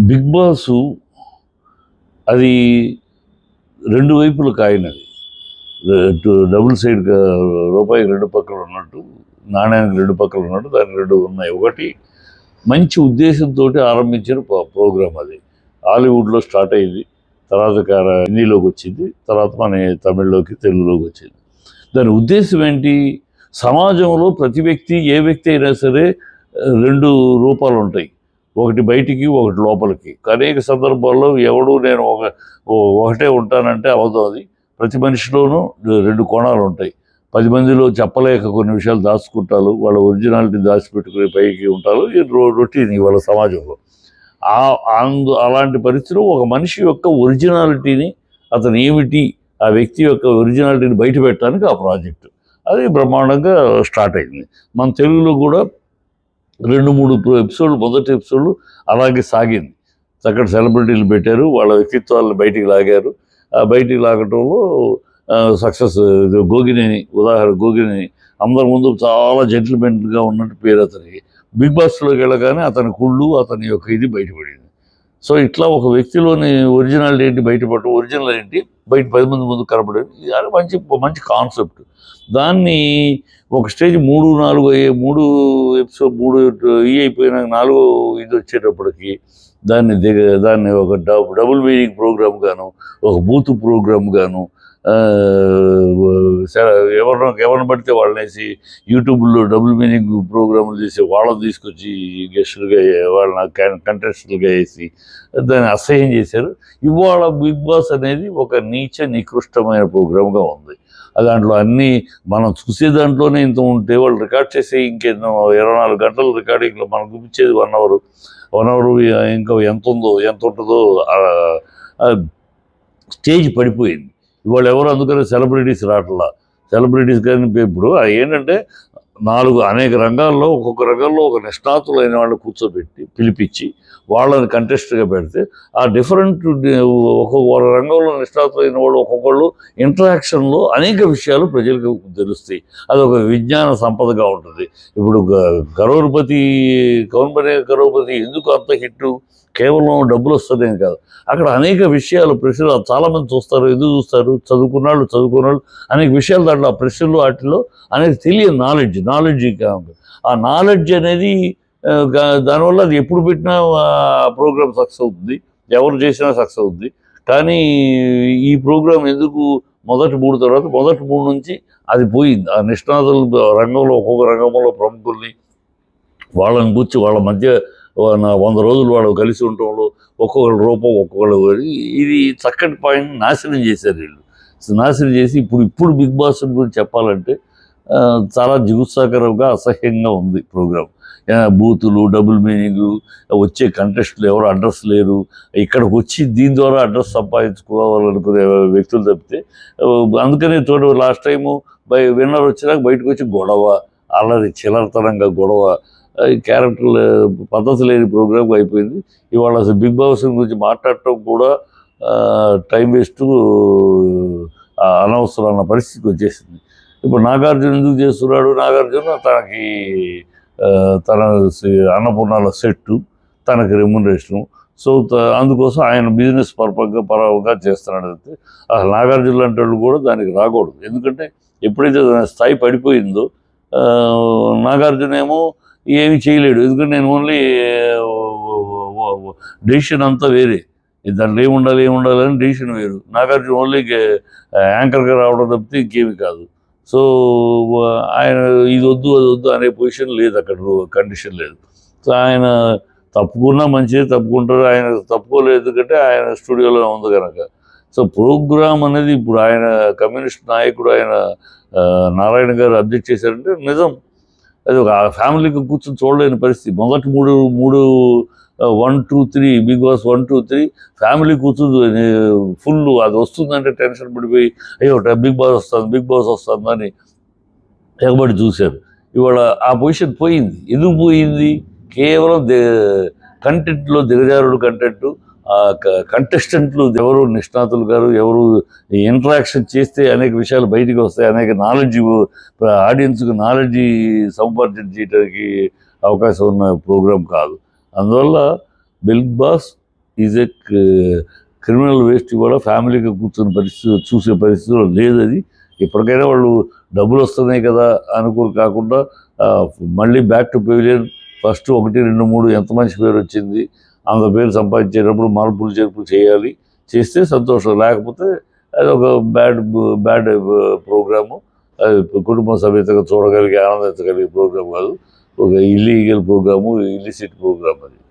Big boss అది రెండు వైపులు కాయినది. డబుల్ సైడ్ రూపాయికి రెండు పక్కలు ఉన్నట్టు నాణ్యానికి రెండు పక్కలు ఉన్నట్టు దానికి రెండు ఉన్నాయి. ఒకటి మంచి ఉద్దేశంతో ఆరంభించిన ప్ర- ప్రోగ్రాం అది. హాలీవుడ్లో స్టార్ట్ అయ్యింది తర్వాత కా- హిందీలోకి వచ్చింది. తర్వాత మన తమిళ్ళోకి తెలుగులోకి వచ్చింది. దాని ఉద్దేశం ఏంటి? సమాజంలో ప్రతి వ్యక్తి ఏ వ్యక్తి అయినా సరే రెండు రూపాలు ఉంటాయి ఒకటి బయటికి ఒకటి లోపలికి. అనేక సందర్భాల్లో ఎవడు నేను ఒక ఒకటే ఉంటానంటే అవదు అది. ప్రతి మనిషిలోనూ రెండు కోణాలు ఉంటాయి. పది మందిలో చెప్పలేక కొన్ని విషయాలు దాచుకుంటారు. వాళ్ళ ఒరిజినాలిటీ దాచిపెట్టుకుని పైకి ఉంటారు. ఈ రొటీన్ ఇవాళ సమాజంలో. ఆ అందు అలాంటి పరిస్థితిలో ఒక మనిషి యొక్క ఒరిజినాలిటీని అతను ఏమిటి ఆ వ్యక్తి యొక్క ఒరిజినాలిటీని బయట పెట్టడానికి ఆ ప్రాజెక్టు. అది బ్రహ్మాండంగా స్టార్ట్ అయింది. మన తెలుగులో కూడా రెండు మూడు ఎపిసోడ్లు మొదటి ఎపిసోడ్లు అలాగే సాగింది. అక్కడ సెలబ్రిటీలు పెట్టారు వాళ్ళ వ్యక్తిత్వాలను బయటికి లాగారు. ఆ బయటికి లాగటంలో సక్సెస్ గోగినేని ఉదాహరణ గోగినేని అందరి ముందు చాలా జెంటిల్మెంట్గా ఉన్నట్టు పేరు అతనికి. బిగ్ బాస్లోకి వెళ్ళగానే అతని కుళ్ళు అతని యొక్క ఇది బయటపడింది. సో ఇట్లా ఒక వ్యక్తిలోని ఒరిజినాలిటీ ఏంటి బయటపడటం? ఒరిజినల్ ఏంటి? బయట పది మంది ముందు కనపడేది. అది మంచి మంచి కాన్సెప్ట్. దాన్ని ఒక స్టేజ్ మూడు నాలుగు అయ్యే మూడు ఎపిసోడ్ మూడు ఈ అయిపోయినాక నాలుగో ఇది వచ్చేటప్పటికి దాన్ని దిగ దాన్ని ఒక డబ్ డబుల్ మీనింగ్ ప్రోగ్రామ్ గాను ఒక బూత్ ప్రోగ్రామ్ గాను ఎవరినో ఎవరిని పడితే వాళ్ళని వేసి యూట్యూబ్లో డబుల్ మీనింగ్ ప్రోగ్రాములు చేసి వాళ్ళని తీసుకొచ్చి గెస్టులుగా వాళ్ళని కంటెస్టులుగా వేసి దాన్ని అసహ్యం చేశారు. ఇవాళ బిగ్ బాస్ అనేది ఒక నీచ నికృష్టమైన ప్రోగ్రామ్గా ఉంది. దాంట్లో అన్నీ మనం చూసే దాంట్లోనే ఇంత ఉంటే వాళ్ళు రికార్డ్ చేసే ఇంకెన్నో ఇరవై నాలుగు గంటల రికార్డింగ్లో మనకు చూపించేది వన్ అవర్. వన్ అవర్ ఇంకా ఎంత ఉందో ఎంత ఉంటుందో స్టేజ్ పడిపోయింది. ఇవాళ ఎవరు అందుకని సెలబ్రిటీస్ రావట్లా సెలబ్రిటీస్ కానీ ఇప్పుడు ఏంటంటే నాలుగు అనేక రంగాల్లో ఒక్కొక్క రంగంలో ఒక నిష్ణాతులైన వాళ్ళు కూర్చోబెట్టి పిలిపించి వాళ్ళని కంటెస్ట్గా పెడితే ఆ డిఫరెంట్ ఒక్కొక్క రంగంలో నిష్ణాతులైన వాళ్ళు ఒక్కొక్కళ్ళు ఇంటరాక్షన్లో అనేక విషయాలు ప్రజలకు తెలుస్తాయి. అది ఒక విజ్ఞాన సంపదగా ఉంటుంది. ఇప్పుడు గ- కరోడ్పతి కౌన్ ఎందుకు అంత హిట్ కేవలం డబ్బులు వస్తుందేం కాదు. అక్కడ అనేక విషయాలు ప్రశ్నలు చాలామంది చూస్తారు ఎందుకు చూస్తారు చదువుకున్నాళ్ళు చదువుకున్నాళ్ళు అనేక విషయాలు దాంట్లో ఆ ప్రశ్నలు వాటిలో అనేది తెలియదు నాలెడ్జ్ నాలెడ్జ్ ఆ నాలెడ్జ్ అనేది దానివల్ల అది ఎప్పుడు పెట్టినా ప్రోగ్రామ్ సక్సెస్ అవుతుంది. ఎవరు చేసినా సక్సెస్ అవుతుంది. కానీ ఈ ప్రోగ్రామ్ ఎందుకు మొదటి మూడు తర్వాత మొదటి మూడు నుంచి అది పోయింది. ఆ నిష్ణాతుల రంగంలో ఒక్కొక్క రంగంలో ప్రముఖుల్ని వాళ్ళని కూర్చి వాళ్ళ మధ్య వంద రోజులు వాళ్ళు కలిసి ఉండటంలో ఒక్కొక్కరి రూపం ఒక్కొక్కరు ఇది చక్కటి పాయింట్ నాశనం చేశారు వీళ్ళు. నాశనం చేసి ఇప్పుడు ఇప్పుడు బిగ్ బాస్ గురించి చెప్పాలంటే చాలా జిగుత్సాకరంగా అసహ్యంగా ఉంది ప్రోగ్రామ్ బూతులు డబుల్ మీనింగ్లు వచ్చే కంటెస్ట్లు ఎవరు అడ్రస్ లేరు. ఇక్కడికి వచ్చి దీని ద్వారా అడ్రస్ సంపాదించుకోవాలనుకునే వ్యక్తులు తప్పితే అందుకనే చూడ లాస్ట్ టైము బై విన్నర్ వచ్చినాక బయటకు వచ్చి గొడవ అల్లరి చిల్లరతనంగా గొడవ క్యారెక్టర్లు పద్ధతి లేని ప్రోగ్రామ్ అయిపోయింది. ఇవాళ అసలు బిగ్ బాస్ గురించి మాట్లాడటం కూడా టైం వేస్ట్ అనవసరం అన్న పరిస్థితికి వచ్చేసింది. ఇప్పుడు నాగార్జున ఎందుకు చేస్తున్నాడు? నాగార్జున తనకి తన అన్నపూర్ణాల సెట్టు తనకి రెమ్యునరేషను. సో అందుకోసం ఆయన బిజినెస్ పర్పస్గా పరంగా చేస్తున్నాడు అయితే అసలు నాగార్జున లాంటి వాళ్ళు కూడా దానికి రాకూడదు. ఎందుకంటే ఎప్పుడైతే దాని స్థాయి పడిపోయిందో నాగార్జున ఏమో ఏమి చేయలేడు. ఎందుకంటే నేను ఓన్లీ డెసిషన్ అంతా వేరే. దాంట్లో ఏముండాలి ఏమి ఉండాలని డెసిషన్ వేరు. నాగార్జున ఓన్లీ యాంకర్గా రావడం తప్పితే ఇంకేమి కాదు. సో ఆయన ఇది వద్దు అది వద్దు అనే పొజిషన్ లేదు అక్కడ కండిషన్ లేదు. సో ఆయన తప్పుకున్నా మంచిదే తప్పుకుంటారు. ఆయన తప్పుకోలేదు ఎందుకంటే ఆయన స్టూడియోలో ఉంది కనుక సో ప్రోగ్రామ్ అనేది ఇప్పుడు ఆయన కమ్యూనిస్ట్ నాయకుడు ఆయన నారాయణ గారు అబ్జెక్ట్ చేశారంటే నిజం. అది ఒక ఫ్యామిలీకి కూర్చొని చూడలేని పరిస్థితి. మొదటి మూడు మూడు one two three Bigg Boss one two three family కూర్చుంది. ఫుల్ అది వస్తుందంటే టెన్షన్ పడిపోయి అయ్యో బిగ్ బాస్ వస్తుంది బిగ్ బాస్ వస్తుందని ఎగబడి చూశారు ఇవాళ ఆ పొజిషన్ పోయింది. ఎందుకు పోయింది? కేవలం కంటెంట్లో దిగజారుడు కంటెంట్ కంటెస్టెంట్లు ఎవరు నిష్ణాతులు గారు ఎవరు ఇంటరాక్షన్ చేస్తే అనేక విషయాలు బయటికి వస్తాయి అనేక నాలెడ్జ్ ఆడియన్స్కి నాలెడ్జ్ సంపాదించడానికి అవకాశం ఉన్న ప్రోగ్రాం కాదు. అందువల్ల Bigg Boss is a criminal waste కూడా ఫ్యామిలీగా కూర్చున్న పరిస్థితి చూసే పరిస్థితిలో లేదు అది. ఇప్పటికైనా వాళ్ళు డబ్బులు వస్తున్నాయి కదా అనుకోరు కాకుండా మళ్ళీ బ్యాక్ టు పెవిలియన్ ఫస్ట్ ఒకటి రెండు మూడు ఎంత మంచి పేరు వచ్చింది అంత పేరు సంపాదించేటప్పుడు మార్పులు చేర్పులు చేయాలి. చేస్తే సంతోషం. లేకపోతే అది ఒక బ్యాడ్ బ్యాడ్ ప్రోగ్రాము. అది కుటుంబ సమేతంగా చూడగలిగే ఆనందించగలిగే ప్రోగ్రాం కాదు. ఒక ఇల్లీగల్ ప్రోగ్రాము ఇల్లిసిట్ ప్రోగ్రామ్ అది.